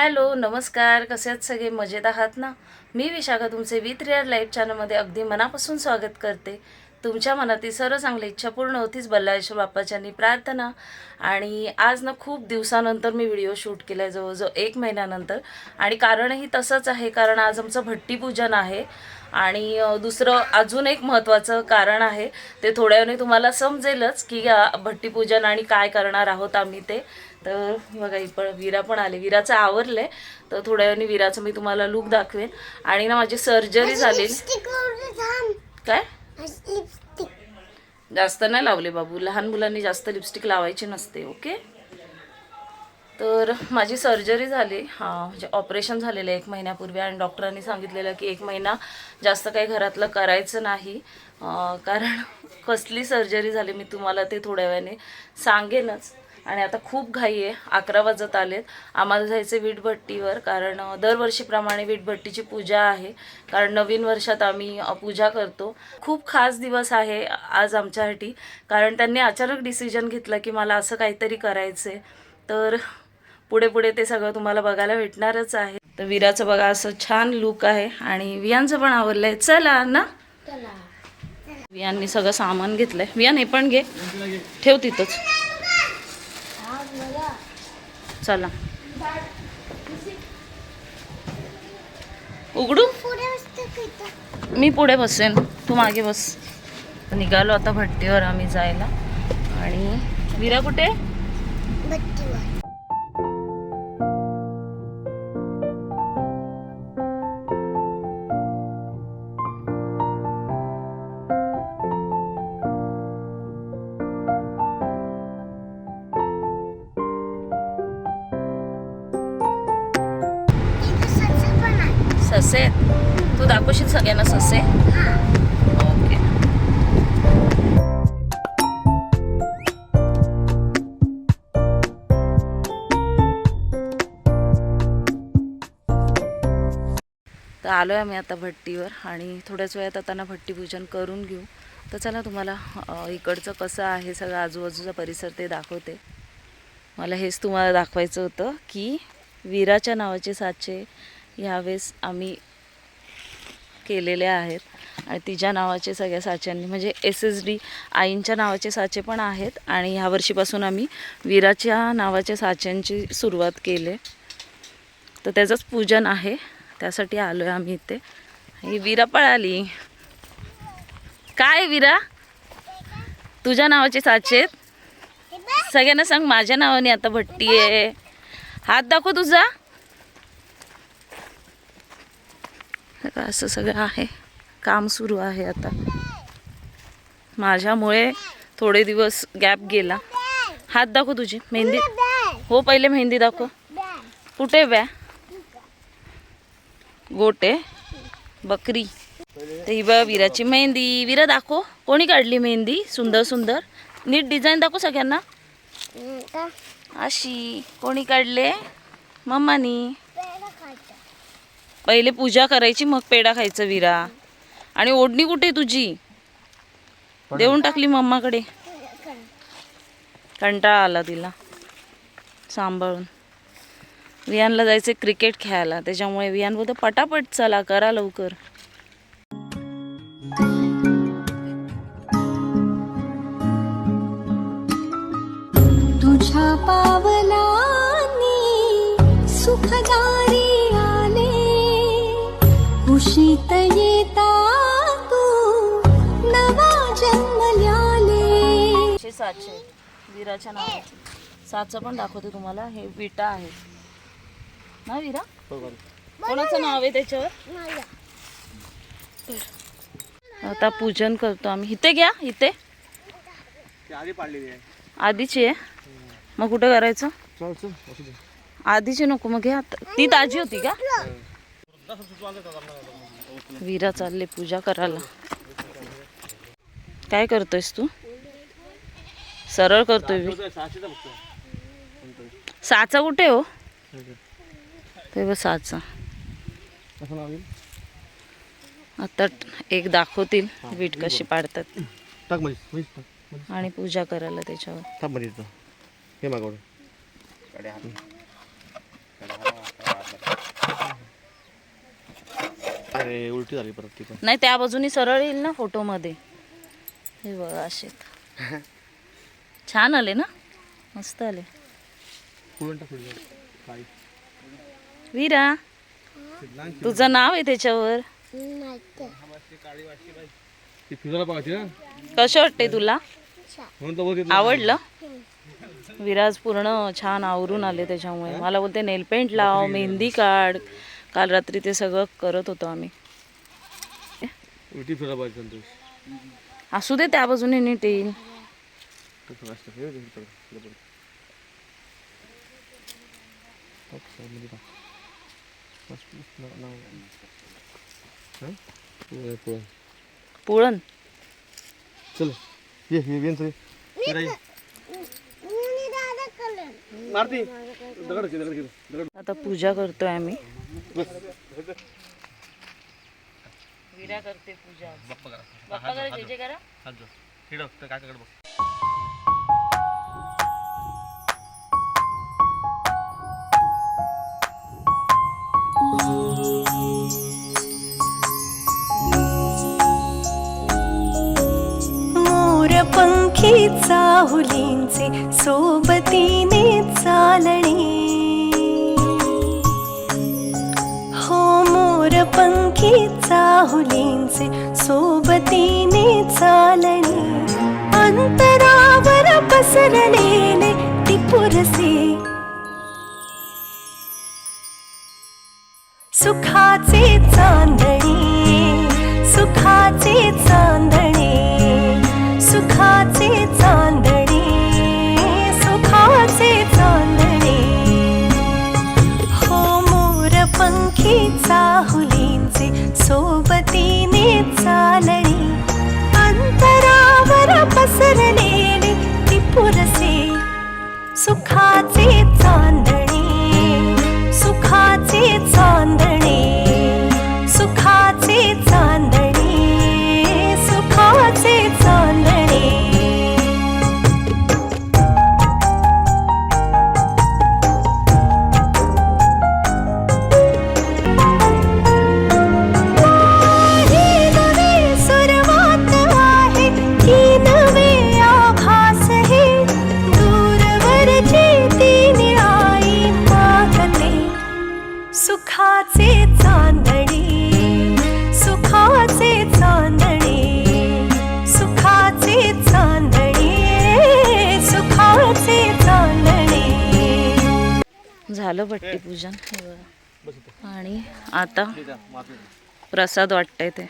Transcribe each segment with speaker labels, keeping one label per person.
Speaker 1: Hello नमस्कार. कसे आहेत सगळे? मजेत आहात ना? मी विशाखा तुमचे विथ रिअर लाईफ चॅनलमध्ये अगदी मनापासून स्वागत करते. तुमच्या मनातील सर्व चांगली इच्छा पूर्ण होतीच बल्लाळेश्वर बाप्पाच्यांनी प्रार्थना. आणि आज ना खूप दिवसानंतर मी व्हिडिओ शूट केला आहे जवळजवळ एक महिन्यानंतर. आणि कारणही तसंच आहे कारण आज आमचं भट्टीपूजन आहे. आणि दुसरं अजून एक महत्त्वाचं कारण आहे ते थोड्या वेळाने तुम्हाला समजेलच की भट्टीपूजन आणि काय करणार आहोत आम्ही ते. तर बघा ही पण विरा पण आले. विराचं आवरलंय. तर थोड्या वेळाने विराचं मी तुम्हाला लुक दाखवेन. आणि ना माझी सर्जरी झाली. काय?
Speaker 2: लिपस्टिक
Speaker 1: जास्त नाही लावले बाबू. लहान मुलांनी जास्त लिपस्टिक लावायची नसते ओके तर माझी सर्जरी झाली. हां म्हणजे ऑपरेशन झालेलं आहे एक महिन्यापूर्वी आणि डॉक्टरांनी सांगितलेलं की एक महिना जास्त काही घरातलं करायचं नाही. कारण कसली सर्जरी झाली मी तुम्हाला ते थोड्या वेळाने सांगेनच. आणि आता खूप घाई आहे. अकरा वाजत आलेत. आम्हाला जायचं वीटभट्टीवर कारण दरवर्षीप्रमाणे वीटभट्टीची पूजा आहे. कारण नवीन वर्षात आम्ही पूजा करतो. खूप खास दिवस आहे आज आमच्यासाठी. कारण त्यांनी अचानक डिसिजन घेतलं की मला असं काहीतरी करायचं तर पुढे पुढे ते सगळं तुम्हाला बघायला भेटणारच आहे. तर विराचं बघा असं छान लुक आहे. आणि वियांचं पण आवडलं आहे चला ना. वियांनी सगळं सामान घेतलंय. वियान हे पण घे. ठेव तिथंच. चला. उघडू? मी पुढे बसेन. तू मागे बस. निघालो आता भट्टीवर आम्ही जायला. आणि विरा कुठे?
Speaker 2: ससे
Speaker 1: तू दाखवशील सगळ्यांना ससे? ओके. तर आलो आहे आम्ही आता भट्टीवर आणि थोड्याच वेळात आता ना भट्टीपूजन करून घेऊ. तर चला तुम्हाला इकडचं कसं आहे सगळं आजूबाजूचा परिसर ते दाखवते. मला हेच तुम्हाला दाखवायचं होतं की वीराच्या नावाचे साचे ह्यावेळेस आम्ही केलेले आहेत. आणि तिच्या नावाचे सगळ्या साच्यांनी म्हणजे एस एस डी आईंच्या नावाचे साचे पण आहेत आणि ह्या वर्षीपासून आम्ही वीराच्या नावाच्या साच्यांची सुरुवात केली. तर त्याचंच पूजन आहे. त्यासाठी आलो आहे आम्ही इथे. ही वीरा पळाली. काय वीरा? तुझ्या नावाचे साचे आहेत? सगळ्यांना सांग माझ्या नावाने आता भट्टी आहे. हात दाखव तुझा. सगळं असं सगळं आहे. काम सुरू आहे आता. माझ्यामुळे थोडे दिवस गॅप गेला. हात दाखव तुझी. मेहंदी. हो पहिले मेहंदी दाखव. कुठे व्या? गोटे. बकरी. तर ही बघ विराची मेहंदी. विरा दाखव. कोणी काढली मेहंदी? सुंदर सुंदर. नीट डिझाईन दाखव सगळ्यांना. अशी. कोणी काढले? मम्मानी. पहिले पूजा करायची मग पेढा खायचं विरा. आणि ओढणी कुठे तुझी? देऊन टाकली मम्माकडे. कंटाळा आला तिला. सांभाळून. वियानला जायचं क्रिकेट खेळायला. त्याच्यामुळे वियान बोलतो पटापट चला करा लवकर. साचे विराच्या नावाचे. साचं पण दाखवते तुम्हाला. हे विटा आहेत. ना विरा? कोणाचं नाव आहे त्याच्यावर. आता पूजन करतो आम्ही. इथे घ्या इथे. आधीची आहे. मग कुठं करायचं? आधीची नको मग घ्या. ती ताजी होती का? वीरा चालले पूजा करायला. काय करतोयस तू? सरळ करतोय मी. साचा कुठे हो? ते बघ साचा. आता एक दाखवतील वीट कशी पाडतात. आणि पूजा करायला त्याच्यावर.
Speaker 3: हे मागवड अरे उलटी झाली परत
Speaker 1: नाही त्या बाजूनी सरळ येईल ना फोटोमध्ये हे बघा असे. छान आले ना? मस्त आले. वीरा तुझं नाव आहे त्याच्यावर? कसं वाटते तुला? आवडलं? विराज पूर्ण छान आवरून आले त्याच्यामुळे. मला बोलते नेलपेंट लाव मेहंदी काढ. काल रात्री ते सगळं करत होतो आम्ही. असू दे त्या बाजूने नीट येईल.
Speaker 3: कसं असतं हे इकडं, इकडं बघ. टाक. नाव-. हं?
Speaker 1: पुळण
Speaker 3: चल ये ये ये चल मारती दगड दगड दगड
Speaker 1: आता पूजा करतोय आम्ही
Speaker 3: बस
Speaker 1: विरा करते पूजा
Speaker 3: बाप्पा करा
Speaker 1: बाप्पा करा जे जे करा
Speaker 3: हात जोड. इकडं, त्या काकाकडे बघ
Speaker 4: चाहुलींचे सोबतीने चालणे. हो मोर पंखी चाहुलींचे सोबतीने चालणे. अंतरावर पसरलेले टिपुरसे सुखाचे चांदणे सुखाचे चांदणे. सुखाचे
Speaker 1: झालं भट्टी पूजन. आणि आता प्रसाद वाटतंय ते.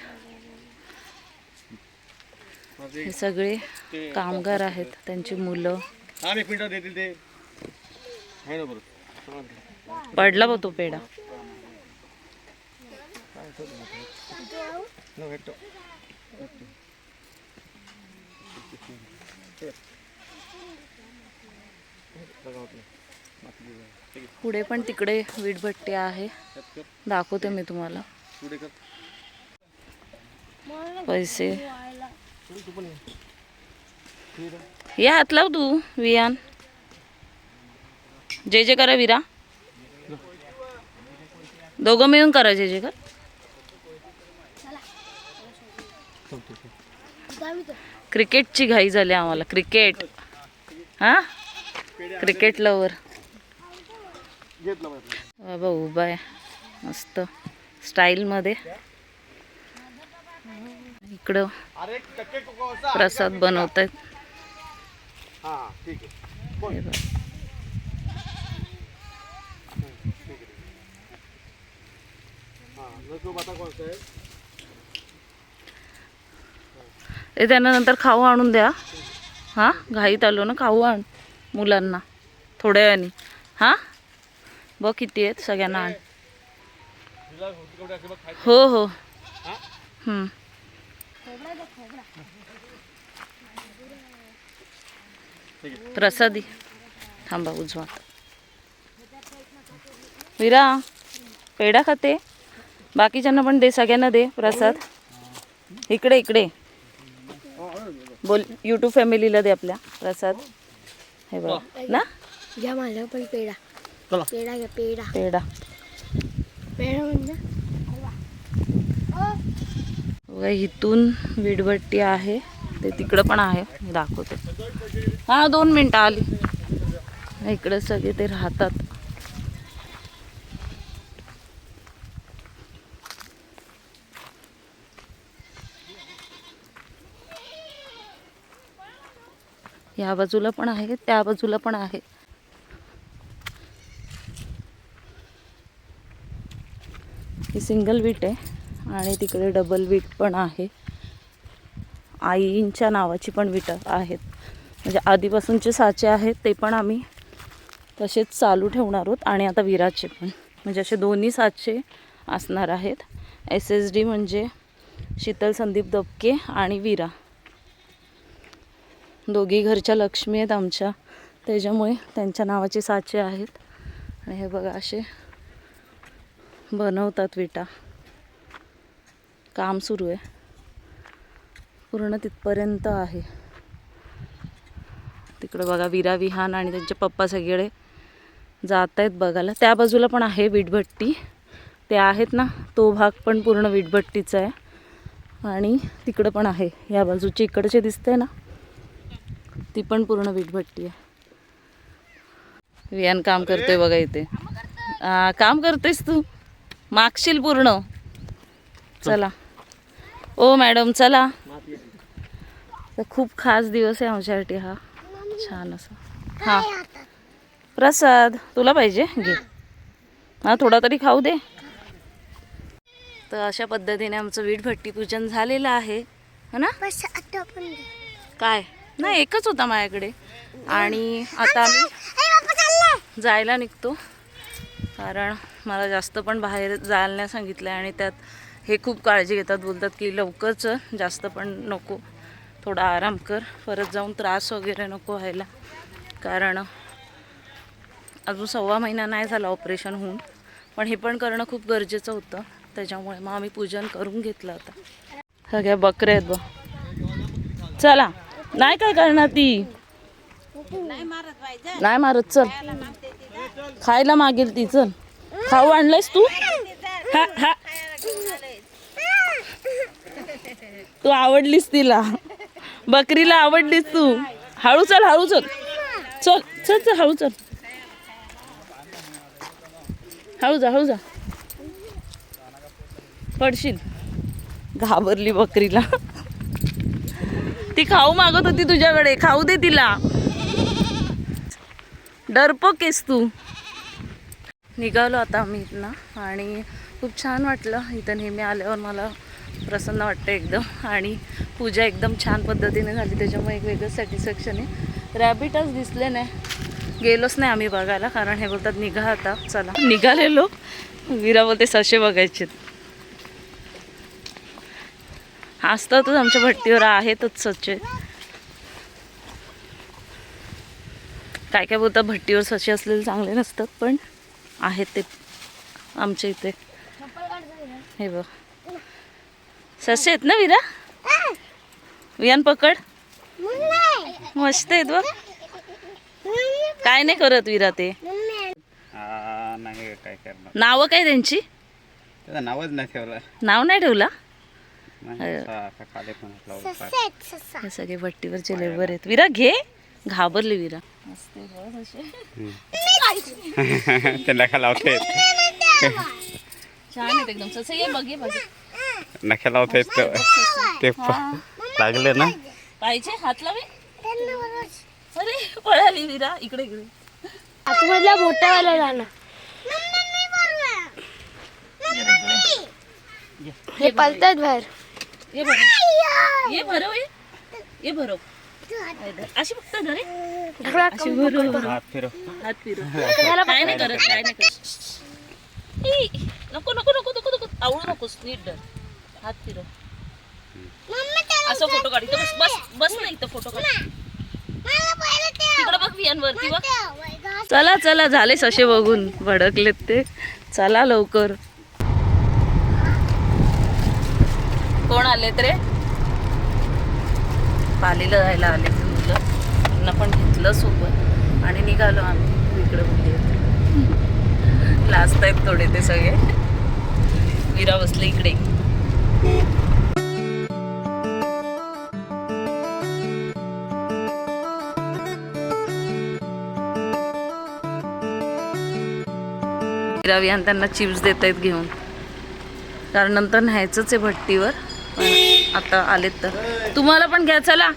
Speaker 1: हे सगळे कामगार आहेत त्यांची मुलं. पडला बघ तो पेढा. पुढे पण तिकडे वीटभट्टी आहे. दाखवते मी तुम्हाला. पैसे. या. हात लाव तू वियान जे जे करा विरा. दोघं मिळून करा जे जे कर. क्रिकेटची घाई झाली आम्हाला. क्रिकेट. हा? Cricket lover. बाबा उभा आहे. मस्त. स्टाईलमध्ये इकडं प्रसाद बनवत आहेत
Speaker 3: हे
Speaker 1: त्यांना नंतर खाऊ आणून द्या. हां घाईत आलो ना खाऊ आण मुलांना. थोड्या वेळाने. हां? बघ किती आहेत सगळ्यांना आण. हो हो. हम्म. प्रसादी. थांबा उजवा. विरा पेढा खाते बाकीच्यांना पण दे सगळ्यांना दे प्रसाद. इकडे इकडे. बोल यूट्यूब फॅमिलीला दे आपल्या प्रसाद. हे बघ. ना?
Speaker 2: घ्या माझ्या पण पेढा.
Speaker 3: चला.
Speaker 2: पेढा घ्या पेढा.
Speaker 1: पेढा.
Speaker 2: पेढा म्हणजे?
Speaker 1: बघा इथून वीडभट्टी आहे. ते तिकडं पण आहे. मी दाखवते. हा दोन मिनटं आली. इकडे सगळे ते राहतात. या बाजूला पण आहे त्या बाजूला पण आहे. ही सिंगल वीट आहे आणि तिकडे डबल वीट पण आहे. आईंच्या नावाची पण विट आहेत. म्हणजे आधीपासूनचे साचे आहेत ते पण आम्ही तसेच चालू ठेवणार आहोत आणि आता विराचे पण. म्हणजे असे दोन्ही साचे असणार आहेत. एस एस डी म्हणजे शीतल संदीप दबके आणि विरा. दोघी घरच्या लक्ष्मी आहेत आमच्या. त्याच्यामुळे त्यांच्या नावाचे साचे आहेत. आणि हे बघा असे बनवतात विटा. काम सुरू आहे. पूर्ण तिथपर्यंत आहे. तिकडं बघा विरा विहान आणि त्यांचे पप्पा सगळे जात आहेत बघायला. त्या बाजूला पण आहे विटभट्टी. ते आहेत ना तो भाग पण पूर्ण विटभट्टीचा आहे. आणि तिकडं पण आहे या बाजूची इकडचे दिसते ना ती पण पूर्ण विटभट्टी आहे. विहान काम करतोय बघा इथे. काम करतेस तू? मागशील पूर्ण. चला. ओ मॅडम चला. खूप खास दिवस आहे आमच्यासाठी हा. छान असा. हा. प्रसाद तुला पाहिजे? घे. हा थोडा तरी खाऊ दे. तर अशा पद्धतीने आमचं वीटभट्टी पूजन झालेलं आहे. है ना. काय? नाही एकच होता माझ्याकडे. आणि आता आम्ही जायला निघतो. कारण मला जास्त पण बाहेर जायला नाही सांगितलं आणि त्यात हे खूप काळजी घेतात बोलतात की लवकर चल जास्त पण नको थोडा आराम कर परत जाऊन त्रास वगैरे नको व्हायला. कारण अजून सव्वा महिना नाही झाला ऑपरेशन होऊन पण हे पण करणं खूप गरजेचं होतं. त्याच्यामुळे मग आम्ही पूजन करून घेतलं होतं सगळ्या बकऱ्या आहेत बघ. चला. नाही काय करणार ती? नाही मारत चल. खायला मागेल ती चल. खाऊ आणलंयस तू? हा हा. तू आवडलीस तिला. बकरीला आवडलीस तू. हळू चल हळू चल. चल चल चल हळू चल. हळू जा हळू जा. पडशील. घाबरली बकरीला. ती खाऊ मागत होती तुझ्याकडे. खाऊ दे तिला. डरपोक आहेस तू. निघालो आता आम्ही इथनं. आणि खूप छान वाटलं. इथं नेहमी आल्यावर मला प्रसन्न वाटतं एकदम. आणि पूजा एकदम छान पद्धतीने झाली. त्याच्यामुळे एक वेगळं सॅटिस्फॅक्शन आहे. रॅबिटच दिसले नाही. गेलोच नाही आम्ही बघायला. कारण हे बोलतात निघा आता. चला. निघालेलो विरा बोलते ससे बघायचे. असतातच आमच्या भट्टीवर आहेतच सचे काय काय बोलतात भट्टीवर ससे असलेले चांगले नसतात. पण आहेत ते आमच्या इथे. हे बघ. ससे आहेत ना विरा? वियान पकड. मस्त आहेत बघ. काय नाही करत विरा ते.
Speaker 5: नाही काय करणार.
Speaker 1: नावं काय त्यांची?
Speaker 5: नावच नाही ठेवलं.
Speaker 1: नाव नाही ठेवला? हे सगळे भट्टीवरचे लेबर आहेत. विरा घे. घाबरले विरा. मस्त
Speaker 5: नखा लावते
Speaker 1: छान आहेत एकदम. ससे ये बघ ये बघ.
Speaker 5: नखा लावते ते. लागले ना?
Speaker 1: पाहिजे हात लावे. अरे पळाली विरा इकडे इकडे.
Speaker 2: आतमधल्या मोठ्यावाला जाणं हे पलतात बाहेर.
Speaker 1: ये भरव ये भरव ये. ये भरव अशी फक्त धरे
Speaker 2: ढकला
Speaker 1: अशी भरव
Speaker 5: हात फिरव.
Speaker 1: हात फिरव. काय नाही करत काय नाही करत. नको नको नको नको नको. आवडू नकोस नीट धर. हात फिरव. असं फोटो काढ. बस बस बस नाही इथं फोटो काढ. तिकडं बघ वियान वरती बघ. चला चला झाले ससे बघून. भडकलेत ते. चला लवकर. कोण आलेत रे? पालीला जायला आले ते मुलं. त्यांना पण घेतलं सोबत. आणि निघालो आम्ही. इकडे मुली लास्ट आहेत थोडे ते सगळे. विरा बसले इकडे. आणि त्यांना चिप्स देत आहेत घेऊन. कारण नंतर न्यायचंच आहे भट्टीवर. आता आलेत तर. तुम्हाला पण घ्या चला.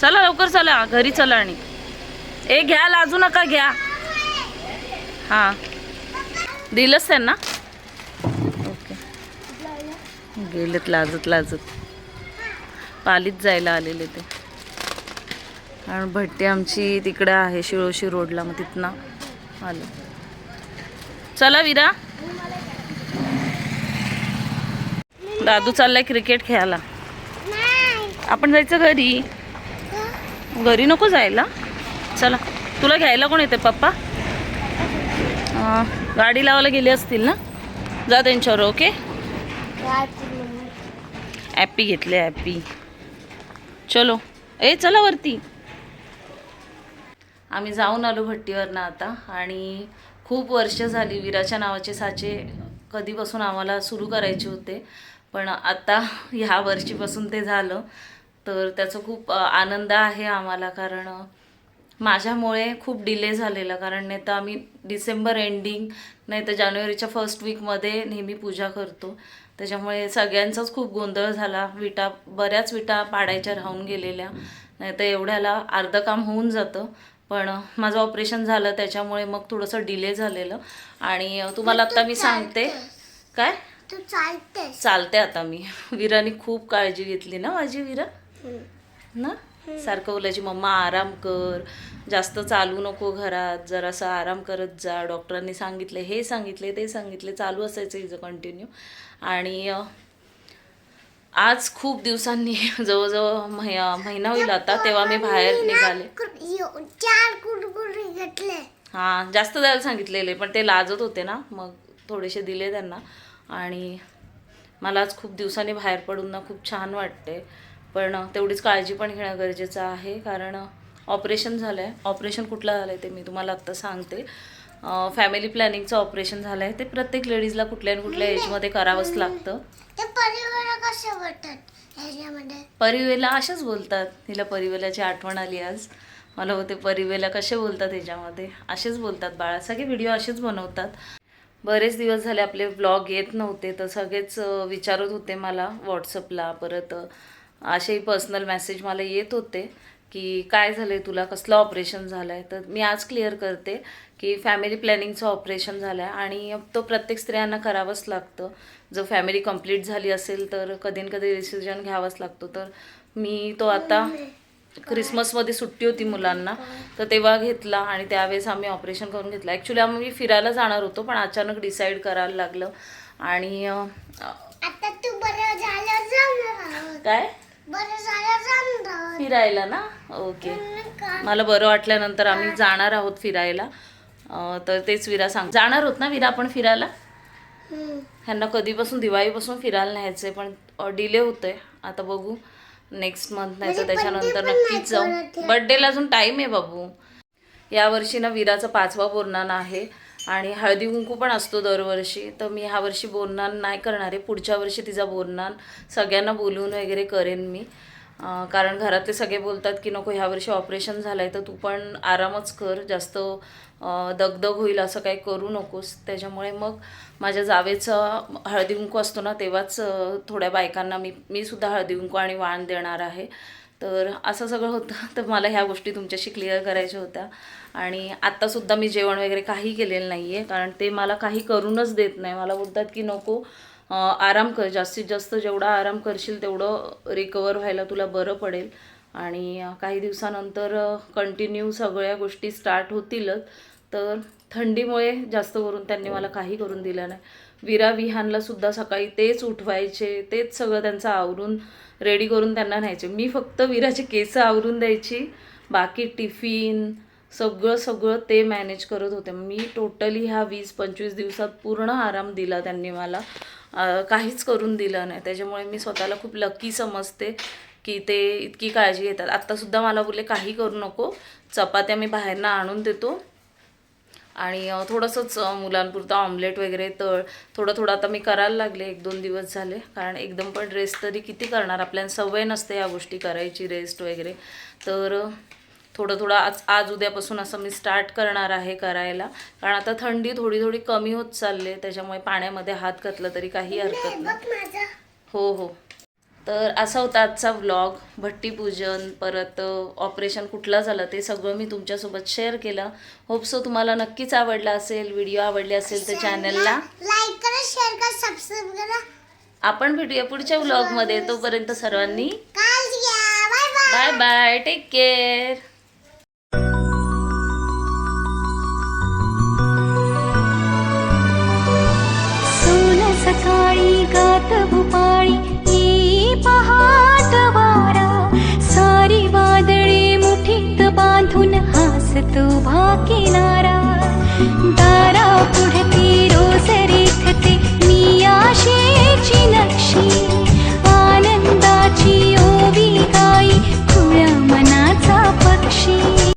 Speaker 1: चला लवकर चला. घरी चला आणि. ए घ्या लाजू नका घ्या. हां. दिलंच त्यांना. ओके. गेलेत लाजत लाजत. पालीत जायला आलेले ते. आणि भट्टी आमची तिकडे आहे शिळोशी रोडला. मग तिथनं आलं. चला विरा. दादू चाललाय क्रिकेट खेळायला. आपण जायचं घरी? घरी नको जायला. चला तुला घ्यायला कोण येते पप्पा? गाडी लावायला गेले असतील ना? जा त्यांच्यावर ओके? ॲपी घेतले ॲपी चलो. ए चला वरती. आम्ही जाऊन आलो भट्टीवरनं आता आणि खूप वर्ष झाली विराच्या नावाचे साचे कधीपासून आम्हाला सुरू करायचे होते पण आता ह्या वर्षीपासून ते झालं. तर त्याचा खूप आनंद आहे आम्हाला कारण माझ्यामुळे खूप डिले झालेला. कारण नाही तर आम्ही डिसेंबर एंडिंग नाही तर जानेवारीच्या फर्स्ट वीकमध्ये नेहमी पूजा करतो. त्याच्यामुळे सगळ्यांचाच खूप गोंधळ झाला. विटा बऱ्याच विटा पाडायच्या राहून गेलेल्या. नाही तर एवढ्याला अर्धं काम होऊन जातं. पण माझं ऑपरेशन झालं त्याच्यामुळे मग थोडंसं डिले झालेलं. आणि तुम्हाला आत्ता मी सांगते. काय?
Speaker 2: चालते
Speaker 1: आता मी. विराने खूप काळजी घेतली ना माझी विरा? ना? सारखं बोलायची मम्मा आराम कर. जास्त चालू नको घरात. जरासं आराम करत जा. डॉक्टरांनी सांगितले हे सांगितले ते सांगितले. चालू असायचं हिचं कंटिन्यू आणि आज खूप दिवसांनी जवळजवळ महि- महिना होईल आता तेव्हा मी बाहेर निघाले. हां जास्त द्यायला सांगितलेले पण ते लाजत होते ना. मग थोडेसे दिले त्यांना. आणि मला आज खूप दिवसांनी बाहेर पडून ना खूप छान वाटते. पण तेवढीच काळजी पण घेणं गरजेचं आहे कारण ऑपरेशन झालं आहे ऑपरेशन कुठलं झालं आहे ते मी तुम्हाला आत्ता सांगते. फॅमिली प्लॅनिंगचं ऑपरेशन झालं आहे ते प्रत्येक लेडीजला कुठल्या ना कुठल्या एजमध्ये करावंच लागतं. परिवेला अशाच बोलतात. तिला परिवेलाची आठवण आली आज. मला होते परिवेला कसे बोलतात ह्याच्यामध्ये? असेच बोलतात बाळा. सगळे व्हिडिओ असेच बनवतात. बरेच दिवस झाले आपले ब्लॉग येत नव्हते तर सगळेच विचारत होते मला व्हॉट्सअपला परत असेही पर्सनल मेसेज मला येत होते की काय झालं आहे तुला? कसलं ऑपरेशन झालं आहे तर मी आज क्लिअर करते की फॅमिली प्लॅनिंगचं ऑपरेशन झालं आहे आणि तो प्रत्येक स्त्रियांना करावंच लागतं. जर फॅमिली कंप्लीट झाली असेल तर कधी न कधी डिसिजन घ्यावाच लागतो. तर मी तो आता क्रिसमसमध्ये सुट्टी होती मुलांना तर तेव्हा घेतला आणि त्यावेळेस आम्ही ऑपरेशन करून घेतलं. ॲक्च्युली आम्ही फिरायला जाणार होतो पण अचानक डिसाईड करायला लागलं. आणि काय? फिरायला ना? ओके. मला बरं वाटल्यानंतर आम्ही जाणार आहोत फिरायला. तर तेच विरा सांग. जाणार होत ना विरा आपण फिरायला? ह्यांना कधीपासून दिवाळीपासून फिरायला न्यायचं आहे पण डिले होतं आहे आता बघू. नेक्स्ट मंथ नाही तर त्याच्यानंतर नक्कीच जाऊ. बड्डेला अजून टाईम आहे बाबू. यावर्षी ना विराचा पाचवा बोरनान आहे. आणि हळदी कुंकू पण असतो दरवर्षी. तर मी ह्या वर्षी बोलणार नाही करणार आहे. पुढच्या वर्षी तिचा बोलणार. सगळ्यांना बोलून वगैरे करेन मी. कारण घरातले सगळे बोलतात की नको ह्या वर्षी ऑपरेशन झालं आहे तर तू पण आरामच कर. जास्त दगदग होईल असं काही करू नकोस. त्याच्यामुळे मग माझ्या जावेचा हळदी कुंकू असतो ना तेव्हाच थोड्या बायकांना मी मी सुद्धा हळदी कुंकू आणि वाण देणार आहे. तर असं सगळं होतं. तर मला ह्या गोष्टी तुमच्याशी क्लिअर करायच्या होत्या. आणि आत्तासुद्धा मी जेवण वगैरे काही केलेलं नाही आहे कारण ते मला काही करूनच देत नाही. मला बोलतात की नको आराम कर. जास्तीत जास्त जेवढा आराम करशील तेवढं रिकवर व्हायला तुला बरं पडेल. आणि काही दिवसानंतर कंटिन्यू सगळ्या गोष्टी स्टार्ट होतीलच. तर थंडीमुळे जास्त करून त्यांनी मला काही करून दिलं नाही. विरा विहानला सुद्धा सकाळी तेच उठवायचे तेच सगळं त्यांचं आवरून रेडी करून त्यांना न्यायचे. मी फक्त विराचे केस आवरून द्यायची बाकी टिफिन सगळं सगळं ते मॅनेज करत होते. मी टोटली ह्या वीस पंचवीस दिवसात पूर्ण आराम दिला त्यांनी मला. काहीच करून दिलं नाही. त्याच्यामुळे मी स्वतःला खूप लकी समजते की ते इतकी काळजी घेतात. आत्तासुद्धा मला बोलले काही करू नको. चपात्या मी बाहेरनं आणून देतो. आणि थोडंसंच मुलांपुरतं ऑमलेट वगैरे तळ थोडं थोडं आता मी करायला लागले एक दोन दिवस झाले. कारण एकदम पण रेस्ट तरी किती करणार? आपल्याला सवय नसते या गोष्टी करायची रेस्ट वगैरे. तर थोडं थोडं आज आज उद्यापासून असं मी स्टार्ट करणार आहे करायला. कारण आता थंडी थोडी थोडी कमी होत चालली आहे. त्याच्यामुळे पाण्यामध्ये हात घातला तरी काही हरकत नाही. हो हो. तर असा होता आजचा व्लॉग भट्टीपूजन परत ऑपरेशन कुठलं झालं ते सगळं मी तुमच्यासोबत शेअर केलं. होप सो तुम्हाला नक्कीच आवडला असेल व्हिडिओ आवडले असेल तर चॅनलला
Speaker 2: लाईक करा शेअर करा सबस्क्राईब करा.
Speaker 1: आपण भेटूया पुढच्या व्लॉगमध्ये तोपर्यंत सर्वांनी
Speaker 2: काळजी घ्या. Bye bye
Speaker 1: bye bye take care
Speaker 6: सोन सकाळी गात भुपाळी हातवारा सारी वादळे मुठीत बांधून हासतो भा किनारा. दारा पुढती रोज रेखते मी आशी